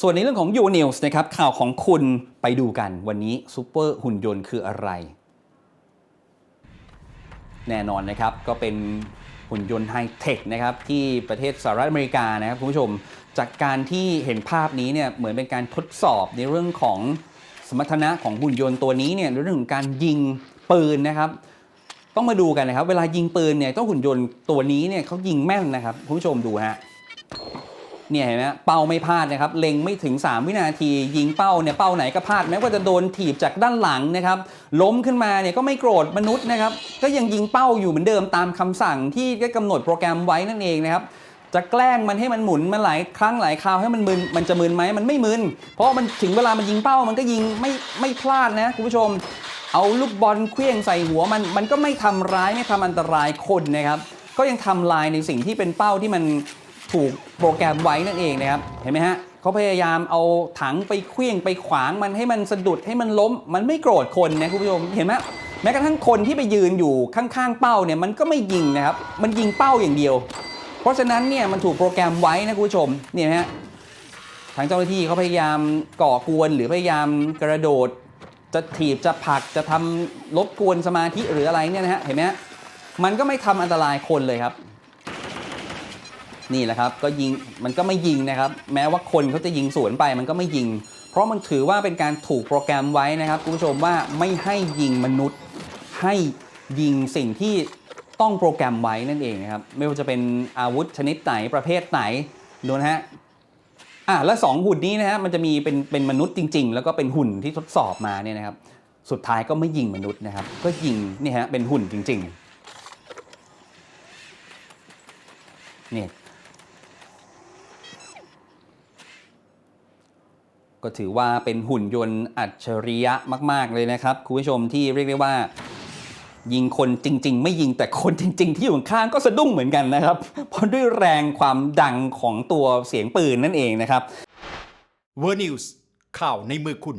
ส่วนในเรื่องของ u n e w s นะครับข่าวของคุณไปดูกันวันนี้ซูเปอร์หุ่นยนต์คืออะไร แน่นอนนะครับก็เป็นหุ่นยนต์ไฮเทคนะครับที่ประเทศสหรัฐอเมริกานะครับคุณผู้ชม จากการที่เห็นภาพนี้เนี่ยเหมือนเป็นการทดสอบในเรื่องของสมรรถนะของหุ่นยนต์ตัวนี้เนี่ยในเรื่องของการยิงปืนนะครับต้องมาดูกันนะครับ เวลายิงปืนเนี่ยเจ้าหุ่นยนต์ตัวนี้เนี่ยเขายิงแม่นนะครับคุณผู้ชมดูฮะ เนี่ยเห็นไหมเป้าไม่พลาดนะครับเล็งไม่ถึง 3 วินาที ยิงเป้าเนี่ยเป้าไหนก็พลาดแม้ว่าจะโดนถีบจากด้านหลังนะครับล้มขึ้นมาเนี่ยก็ไม่โกรธมนุษย์นะครับก็ยังยิงเป้าอยู่เหมือนเดิมตามคำสั่งที่ได้กำหนดโปรแกรมไว้นั่นเองนะครับจะแกล้งมันให้มันหมุนมาหลายครั้งหลายคราวให้มันมึนมันจะมึนไหมมันไม่มึนเพราะมันถึงเวลามันยิงเป้ามันก็ยิงไม่ไม่พลาดนะคุณผู้ชม เอาลูกบอลเคลื่องใส่หัวมันมันก็ไม่ทำร้ายไม่ทำอันตรายคนนะครับก็ยังทำลายในสิ่งที่เป็นเป้าที่มัน ถูกโปรแกรมไว้นั่นเองนะครับ เห็นไหมฮะเขาพยายามเอาถังไปเคลื่องไปขวางมันให้มันสะดุดให้มันล้ม มันไม่โกรธคนนะคุณผู้ชมเห็นไหมแม้กระทั่งคนที่ไปยืนอยู่ข้างๆเป้าเนี่ยมันก็ไม่ยิงนะครับ มันยิงเป้าอย่างเดียว เพราะฉะนั้นเนี่ยมันถูกโปรแกรมไว้นะคุณผู้ชมเนี่ยฮะทางเจ้าหน้าที่เขาพยายามก่อกวนหรือพยายามกระโดด จะถีบจะผลักจะทำรบกวนสมาธิหรืออะไรเนี่ยนะฮะเห็นไหมฮะมันก็ไม่ทำอันตรายคนเลยครับ นี่แหละครับก็ยิงมันก็ไม่ยิงนะครับ แม้ว่าคนเขาจะยิงสวนไปมันก็ไม่ยิง เพราะมันถือว่าเป็นการถูกโปรแกรมไว้นะครับคุณผู้ชมว่าไม่ให้ยิงมนุษย์ ให้ยิงสิ่งที่ต้องโปรแกรมไว้นั่นเองนะครับไม่ว่าจะเป็นอาวุธชนิดไหนประเภทไหนดูนะฮะอะแล้วสองหุ่นนี้นะฮะมันจะมีเป็นเป็นมนุษย์จริง ๆ แล้วก็เป็นหุ่นที่ทดสอบมาเนี่ยนะครับ สุดท้ายก็ไม่ยิงมนุษย์นะครับ ก็ยิงนี่ฮะเป็นหุ่นจริง ๆ เนี่ย ก็ถือว่าเป็นหุ่นยนต์อัจฉริยะมาก ๆ เลยนะครับ คุณผู้ชมที่เรียกได้ว่า ยิงคนจริง ๆ ไม่ยิงแต่คนจริง ๆ ที่อยู่ข้างก็สะดุ้งเหมือนกันนะครับ เพราะด้วยแรงความดังของตัวเสียงปืนนั่นเองนะครับ เวอร์นิวส์ข่าวในมือคุณ